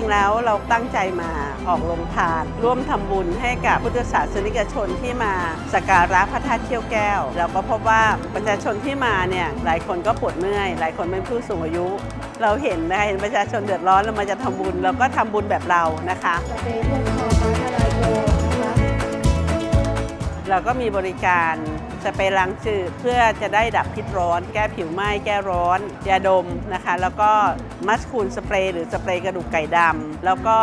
จริงแล้วเราตั้งใจมาออกลงทาน ร่วมทำบุญให้กับพุทธศาสนิกชนที่มาสักการะพระธาตุเขี้ยวแก้ว เราก็พบว่าประชาชนที่มาเนี่ยหลายคนก็ปวดเมื่อย หลายคนเป็นผู้สูงอายุ เราเห็นนะคะเห็นประชาชนเดือดร้อนเรามาจะทำบุญเราก็ทำบุญแบบเรานะคะจะเป็นพวกคอฟ้าทลายโจรนะคะเราก็มีบริการ สเปรย์ล้างจืดเพื่อจะได้ดับพิษร้อน แก้ผิวไหม้แก้ร้อนยาดมนะคะ แล้วก็มัสคูลสเปรย์หรือสเปรย์กระดูกไก่ดำแล้วก็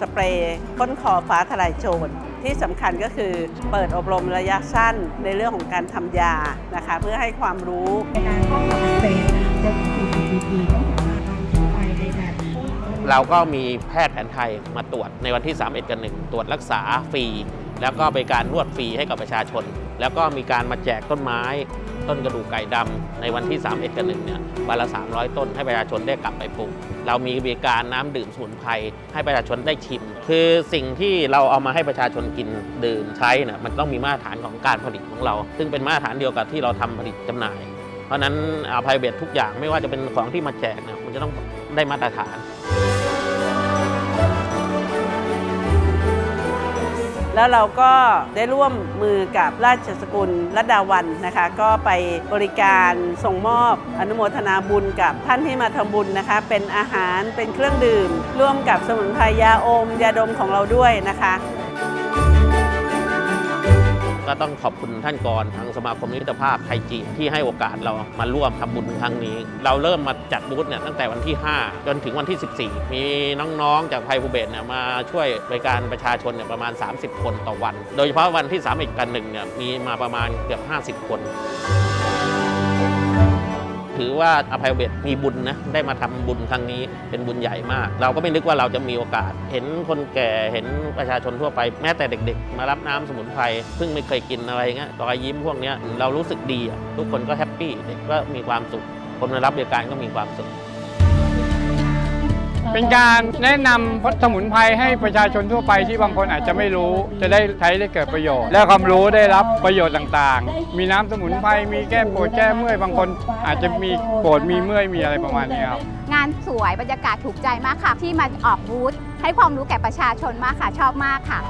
สเปรย์พ่นคอฟ้าทลายโจรที่สำคัญก็คือเปิดอบรมระยะสั้นในเรื่องของการทำยานะคะ เพื่อให้ความรู้การป้องกันอักเสบจะถูก PPP ต้องสามารายในแบบเราก็มีแพทย์แผนไทยมาตรวจในวันที่ 31 กันหนึ่งตรวจรักษาฟรี แล้วก็เป็นการนวดฟรีให้กับประชาชน แล้วก็มีการมาแจกต้นไม้ ต้นกระดูกไก่ดำในวันที่ 31 กันหนึ่งเนี่ยวันละ 300 ต้นให้ประชาชนได้กลับไปปลูกเรามีบริการน้ำดื่มสมุนไพรให้ประชาชนได้ชิม คือสิ่งที่เราเอามาให้ประชาชนกินดื่มใช้เนี่ยมันต้องมีมาตรฐานของการผลิตของเรา ซึ่งเป็นมาตรฐานเดียวกับที่เราทำผลิตจำหน่าย เพราะฉะนั้นอาภัยเบททุกอย่างไม่ว่าจะเป็นของที่มาแจกเนี่ยมันจะต้องได้มาตรฐาน แล้วเราก็ได้ร่วมมือกับราชสกุลรัตดาวันนะคะ ก็ไปบริการส่งมอบอนุโมทนาบุญกับท่านที่มาทำบุญนะคะ เป็นอาหารเป็นเครื่องดื่ม ร่วมกับสมุนไพรยาอมยาดมของเราด้วยนะคะ ก็ต้องขอบคุณท่านกรทางสมาคมนิตภาพไทยจีนที่ให้โอกาสเรามาร่วมทำบุญครั้งนี้ เราเริ่มมาจัดบูธเนี่ยตั้งแต่วันที่ 5 จนถึงวันที่ 14 มีน้องๆ จากไทยภูเบศเนี่ยมาช่วยบริการประชาชนเนี่ยประมาณ 30 คนต่อวัน โดยเฉพาะวันที่3 1กันหนึ่งเนี่ยมีมาประมาณเกือบ 50 คน ถือว่าอภัยเบศมีบุญนะได้มาทำบุญครั้งนี้เป็นบุญใหญ่มาก เราก็ไม่นึกว่าเราจะมีโอกาส เห็นคนแก่เห็นประชาชนทั่วไป แม้แต่เด็ก ๆ มารับน้ำสมุนไพรเพิ่งไม่เคยกินอะไรเงี้ยรอยยิ้มพวกนี้เรารู้สึกดีทุกคนก็แฮปปี้เด็กก็มีความสุขคนมารับบริการก็มีความสุข เป็นการแนะนำสมุนไพรให้ประชาชนทั่วไปที่บางคนอาจจะไม่รู้ จะได้ใช้ได้เกิดประโยชน์ และความรู้ได้รับประโยชน์ต่างๆ มีน้ำสมุนไพรมีแก้ปวดแก้เมื่อยบางคน อาจจะมีปวดมีเมื่อยมีอะไรประมาณนี้ครับงานสวยบรรยากาศถูกใจมากค่ะ ที่มาออกบูธให้ความรู้แก่ประชาชนมากค่ะชอบมากค่ะ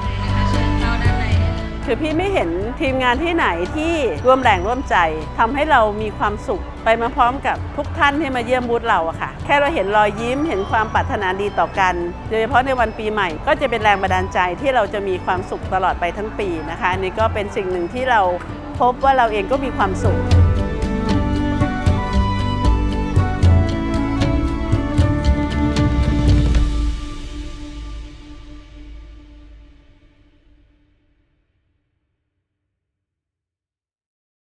คือพี่ไม่เห็นทีมงานที่ไหนที่ร่วมแรงร่วมใจทำให้เรามีความสุขไปมาพร้อมกับทุกท่านที่มาเยี่ยมบูธเราอะค่ะ แค่เราเห็นรอยยิ้มเห็นความปรารถนาดีต่อกัน โดยเฉพาะในวันปีใหม่ ก็จะเป็นแรงบันดาลใจที่เราจะมีความสุขตลอดไปทั้งปีนะคะนี่ก็เป็นสิ่งหนึ่งที่เราพบว่าเราเองก็มีความสุข